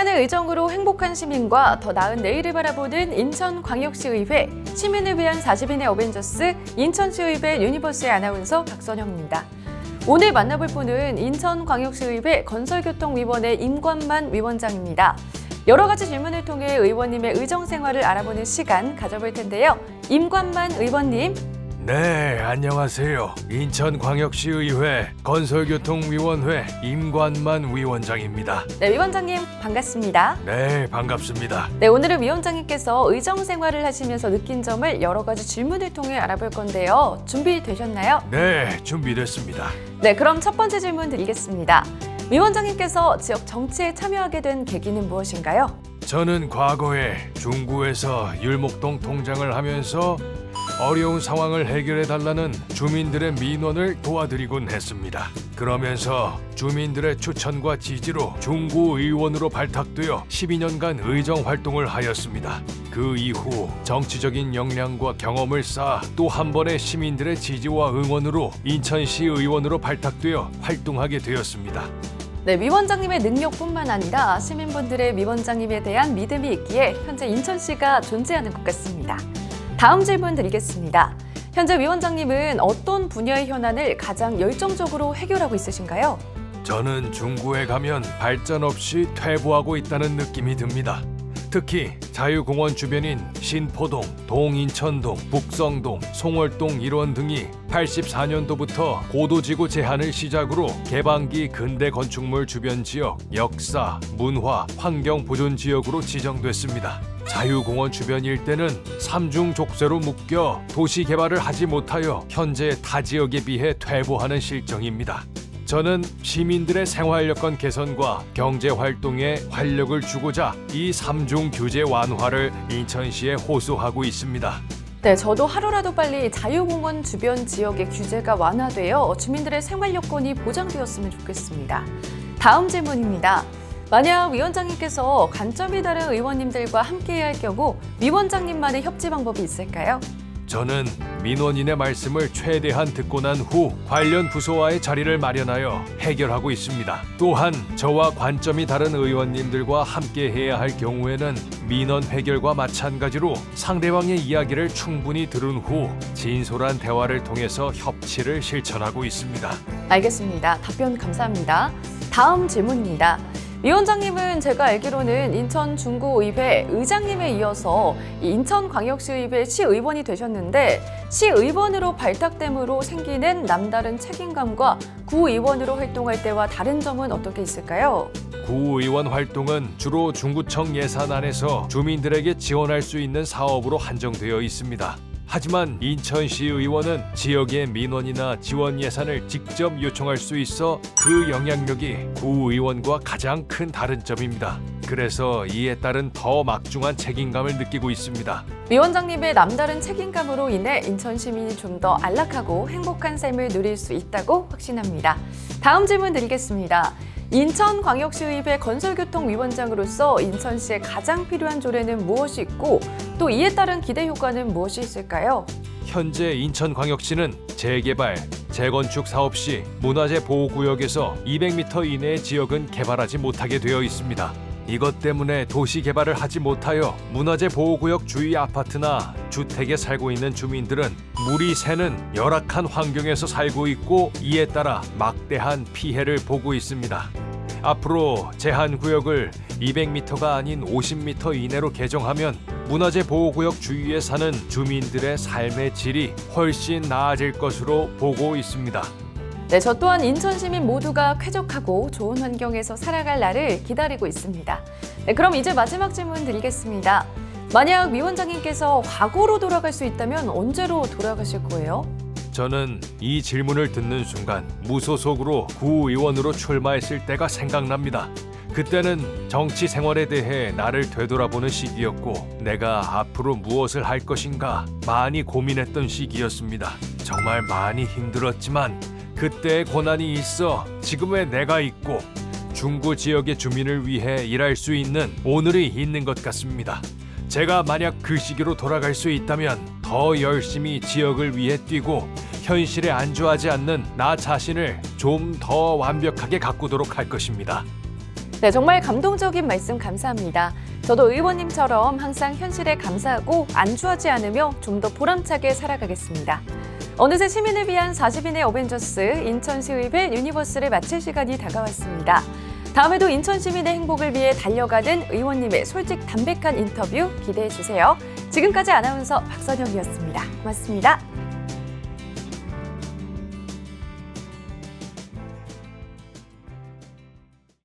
함께하는 의정으로 행복한 시민과 더 나은 내일을 바라보는 인천광역시의회 시민을 위한 40인의 어벤져스 인천시의회 유니버스의 아나운서 박선영입니다. 오늘 만나볼 분은 인천광역시의회 건설교통위원회 임관만 위원장입니다. 여러 가지 질문을 통해 의원님의 의정 생활을 알아보는 시간 가져볼 텐데요. 임관만 의원님, 네, 안녕하세요. 인천광역시의회 건설교통위원회 임관만 위원장입니다. 네 위원장님 반갑습니다. 네, 반갑습니다. 네, 오늘은 위원장님께서 의정 생활을 하시면서 느낀 점을 여러 가지 질문을 통해 알아볼 건데요. 준비되셨나요? 네, 준비됐습니다. 네, 그럼 첫 번째 질문 드리겠습니다. 위원장님께서 지역 정치에 참여하게 된 계기는 무엇인가요? 저는 과거에 중구에서 율목동 통장을 하면서 어려운 상황을 해결해 달라는 주민들의 민원을 도와드리곤 했습니다. 그러면서 주민들의 추천과 지지로 중구 의원으로 발탁되어 12년간 의정 활동을 하였습니다. 그 이후 정치적인 역량과 경험을 쌓아 또 한 번의 시민들의 지지와 응원으로 인천시 의원으로 발탁되어 활동하게 되었습니다. 네, 위원장님의 능력뿐만 아니라 시민분들의 위원장님에 대한 믿음이 있기에 현재 인천시가 존재하는 것 같습니다. 다음 질문 드리겠습니다. 현재 위원장님은 어떤 분야의 현안을 가장 열정적으로 해결하고 있으신가요? 저는 중구에 가면 발전 없이 퇴보하고 있다는 느낌이 듭니다. 특히 자유공원 주변인 신포동, 동인천동, 북성동, 송월동 일원 등이 84년도부터 고도지구 제한을 시작으로 개방기 근대 건축물 주변 지역, 역사, 문화, 환경 보존 지역으로 지정됐습니다. 자유공원 주변 일대는 삼중 족쇄로 묶여 도시 개발을 하지 못하여 현재 타 지역에 비해 퇴보하는 실정입니다. 저는 시민들의 생활 여건 개선과 경제 활동에 활력을 주고자 이 삼중 규제 완화를 인천시에 호소하고 있습니다. 네, 저도 하루라도 빨리 자유공원 주변 지역의 규제가 완화되어 주민들의 생활 여건이 보장되었으면 좋겠습니다. 다음 질문입니다. 만약 위원장님께서 관점이 다른 의원님들과 함께해야 할 경우 위원장님만의 협치 방법이 있을까요? 저는 민원인의 말씀을 최대한 듣고 난 후 관련 부서와의 자리를 마련하여 해결하고 있습니다. 또한 저와 관점이 다른 의원님들과 함께 해야 할 경우에는 민원 해결과 마찬가지로 상대방의 이야기를 충분히 들은 후 진솔한 대화를 통해서 협치를 실천하고 있습니다. 알겠습니다. 답변 감사합니다. 다음 질문입니다. 위원장님은 제가 알기로는 인천 중구의회 의장님에 이어서 이 인천광역시의회 시의원이 되셨는데 시의원으로 발탁됨으로 생기는 남다른 책임감과 구의원으로 활동할 때와 다른 점은 어떻게 있을까요? 구의원 활동은 주로 중구청 예산 안에서 주민들에게 지원할 수 있는 사업으로 한정되어 있습니다. 하지만 인천시 의원은 지역의 민원이나 지원 예산을 직접 요청할 수 있어 그 영향력이 구의원과 가장 큰 다른 점입니다. 그래서 이에 따른 더 막중한 책임감을 느끼고 있습니다. 위원장님의 남다른 책임감으로 인해 인천 시민이 좀 더 안락하고 행복한 삶을 누릴 수 있다고 확신합니다. 다음 질문 드리겠습니다. 인천광역시의회 건설교통위원장으로서 인천시에 가장 필요한 조례는 무엇이 있고 또 이에 따른 기대 효과는 무엇이 있을까요? 현재 인천광역시는 재개발, 재건축 사업 시 문화재 보호구역에서 200m 이내의 지역은 개발하지 못하게 되어 있습니다. 이것 때문에 도시 개발을 하지 못하여 문화재 보호구역 주위 아파트나 주택에 살고 있는 주민들은 물이 새는 열악한 환경에서 살고 있고 이에 따라 막대한 피해를 보고 있습니다. 앞으로 제한 구역을 200m가 아닌 50m 이내로 개정하면 문화재 보호구역 주위에 사는 주민들의 삶의 질이 훨씬 나아질 것으로 보고 있습니다. 네, 저 또한 인천 시민 모두가 쾌적하고 좋은 환경에서 살아갈 날을 기다리고 있습니다. 네, 그럼 이제 마지막 질문 드리겠습니다. 만약 위원장님께서 과거로 돌아갈 수 있다면 언제로 돌아가실 거예요? 저는 이 질문을 듣는 순간 무소속으로 구의원으로 출마했을 때가 생각납니다. 그때는 정치 생활에 대해 나를 되돌아보는 시기였고 내가 앞으로 무엇을 할 것인가 많이 고민했던 시기였습니다. 정말 많이 힘들었지만 그때의 고난이 있어 지금의 내가 있고 중구 지역의 주민을 위해 일할 수 있는 오늘이 있는 것 같습니다. 제가 만약 그 시기로 돌아갈 수 있다면 더 열심히 지역을 위해 뛰고 현실에 안주하지 않는 나 자신을 좀 더 완벽하게 가꾸도록 할 것입니다. 네, 정말 감동적인 말씀 감사합니다. 저도 의원님처럼 항상 현실에 감사하고 안주하지 않으며 좀 더 보람차게 살아가겠습니다. 어느새 시민을 위한 40인의 어벤져스 인천 시의회 유니버스를 마칠 시간이 다가왔습니다. 다음에도 인천 시민의 행복을 위해 달려가는 의원님의 솔직 담백한 인터뷰 기대해 주세요. 지금까지 아나운서 박선영이었습니다. 고맙습니다.